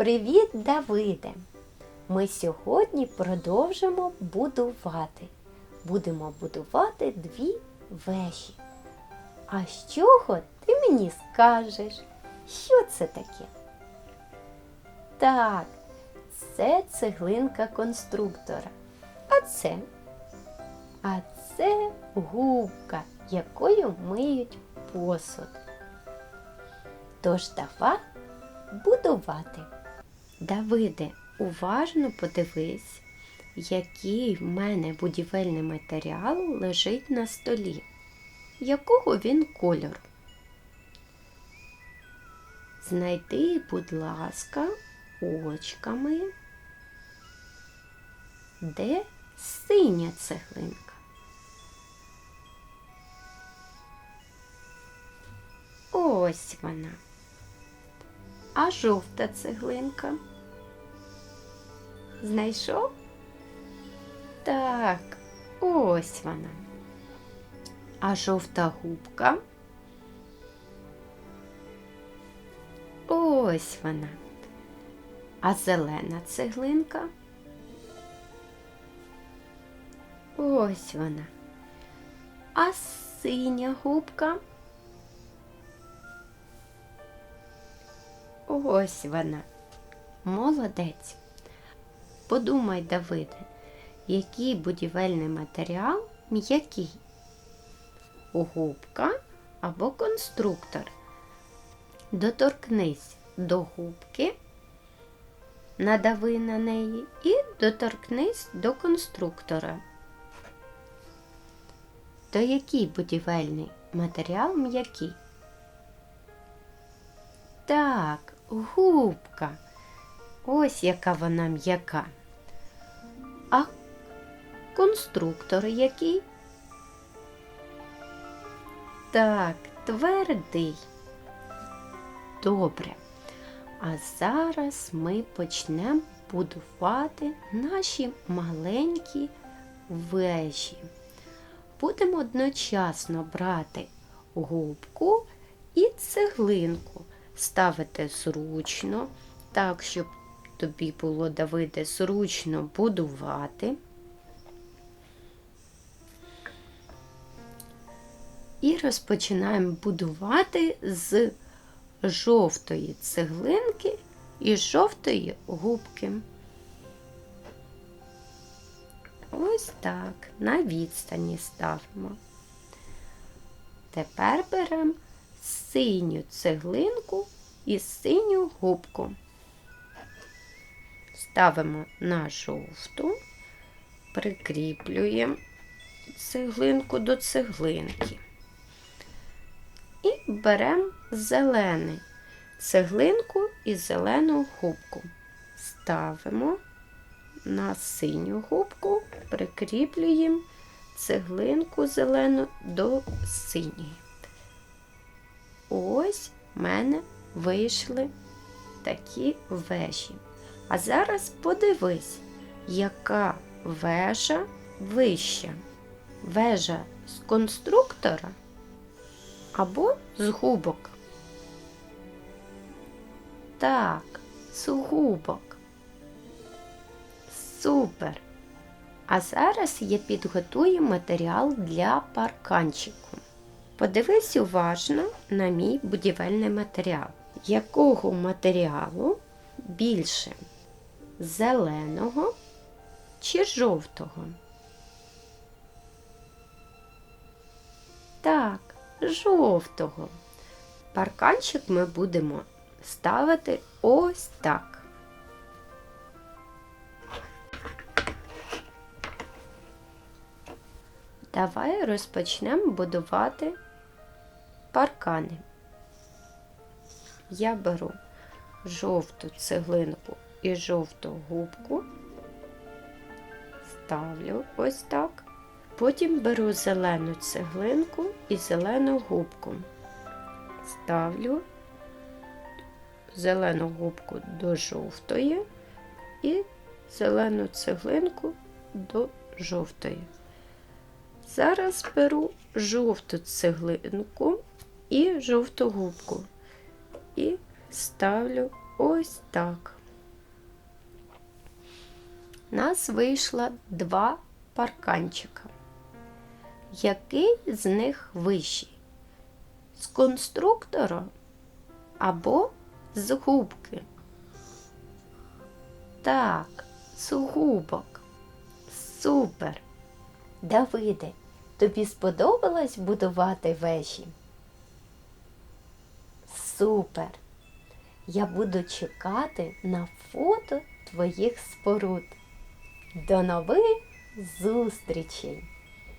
Привіт, Давиде! Ми сьогодні продовжимо будувати. Будемо будувати дві вежі. А з чого ти мені скажеш? Що це таке? Так, це цеглинка конструктора. А це? А це губка, якою миють посуд. Тож давай будувати. Давиде, уважно подивись, який в мене будівельний матеріал лежить на столі. Якого він кольору? Знайди, будь ласка, очками, де синя цеглинка. Ось вона. А жовта цеглинка? Знайшов? Так, ось вона. А жовта губка? Ось вона. А зелена цеглинка? Ось вона. А синя губка? Ось вона. Молодець. Подумай, Давиде, який будівельний матеріал м'який? Губка або конструктор. Доторкнись до губки, надави на неї і доторкнись до конструктора. То який будівельний матеріал м'який? Так, губка. Ось яка вона м'яка. А конструктор який? Так, твердий. Добре. А зараз ми почнемо будувати наші маленькі вежі. Будемо одночасно брати губку і цеглинку, ставити зручно, так, щоб тобі було Давиде зручно будувати. І розпочинаємо будувати з жовтої цеглинки і жовтої губки. Ось так, на відстані ставимо. Тепер беремо синю цеглинку і синю губку. Ставимо на жовту, прикріплюємо цеглинку до цеглинки. І беремо зелений цеглинку і зелену губку. Ставимо на синю губку, прикріплюємо цеглинку зелену до синьої. Ось в мене вийшли такі вежі. А зараз подивись, яка вежа вища. Вежа з конструктора або з губок. Так, з губок. Супер! А зараз я підготую матеріал для парканчику. Подивись уважно на мій будівельний матеріал. Якого матеріалу більше? Зеленого чи жовтого? Так, жовтого. Парканчик ми будемо ставити ось так. Давай розпочнемо будувати паркани. Я беру жовту цеглинку і жовту губку, ставлю ось так. Потім беру зелену цеглинку і зелену губку. Ставлю зелену губку до жовтої і зелену цеглинку до жовтої. Зараз беру жовту цеглинку і жовту губку і ставлю ось так. Нас вийшло два парканчика. Який з них вищий? З конструктора або з губки? Так, з губок. Супер! Давиде, тобі сподобалось будувати вежі? Супер! Я буду чекати на фото твоїх споруд. До нових зустрічей!